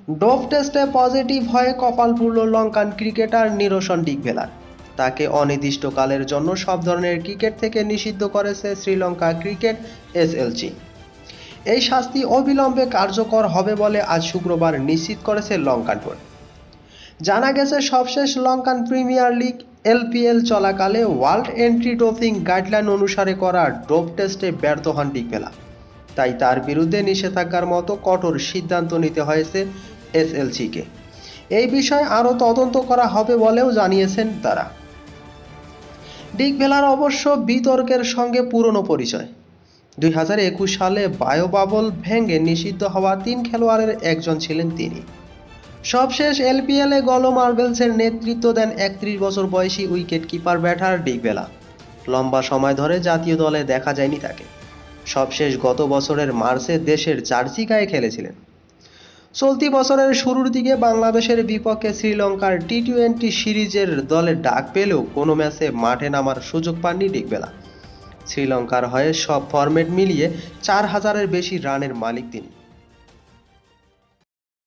Dope টেস্টে positive হয়ে কপাল পুরল লঙ্কান ক্রিকেটার নিরসন ডিকভেলার তাকে অনির্দিষ্টকালের জন্য সব ধরনের ক্রিকেট থেকে নিষিদ্ধ করেছে শ্রীলঙ্কা ক্রিকেট এসএলসি। এই শাস্তি অবিলম্বে কার্যকর হবে বলে আজ শুক্রবার নিশ্চিত করেছে লঙ্কান বোর্ড। জানা গেছে, সবশেষ লঙ্কান প্রিমিয়ার লিগ এলপিএল চলাকালে ওয়ার্ল্ড এন্ট্রি ডোপিং গাইডলাইন অনুসারে করা ডোপ টেস্টে ব্যর্থ হন ডিকভেলা তাই তার বিরুদ্ধে নিষেধাজ্ঞার মতো কঠোর সিদ্ধান্ত নিতে হয়েছে এসএলসিকে। এই বিষয়ে আরও তদন্ত করা হবে বলেও জানিয়েছেন তারা। ডিকভেলার অবশ্য বিতর্কের সঙ্গে পুরনো পরিচয়। দুই হাজার একুশ সালে বায়োবাবল ভেঙে নিষিদ্ধ হওয়া তিন খেলোয়াড়ের একজন ছিলেন তিনি। সবশেষ এলপিএলে গল মার্বেলসের নেতৃত্ব দেন একত্রিশ বছর বয়সী উইকেট কিপার ব্যাটার ডিকবেলা লম্বা সময় ধরে জাতীয় দলে দেখা যায়নি তাকে। সবশেষ গত বছরের মার্চে দেশের জার্সি গায়ে খেলেছিলেন। চলতি বছরের শুরুর দিকে বাংলাদেশের বিপক্ষে শ্রীলঙ্কার টি টোয়েন্টি সিরিজের দলে ডাক পেলেও কোনো ম্যাচে মাঠে নামার সুযোগ পাননি ডিকবেলা শ্রীলঙ্কার হয়ে সব ফরম্যাট মিলিয়ে চার হাজারের বেশি রানের মালিক তিনি।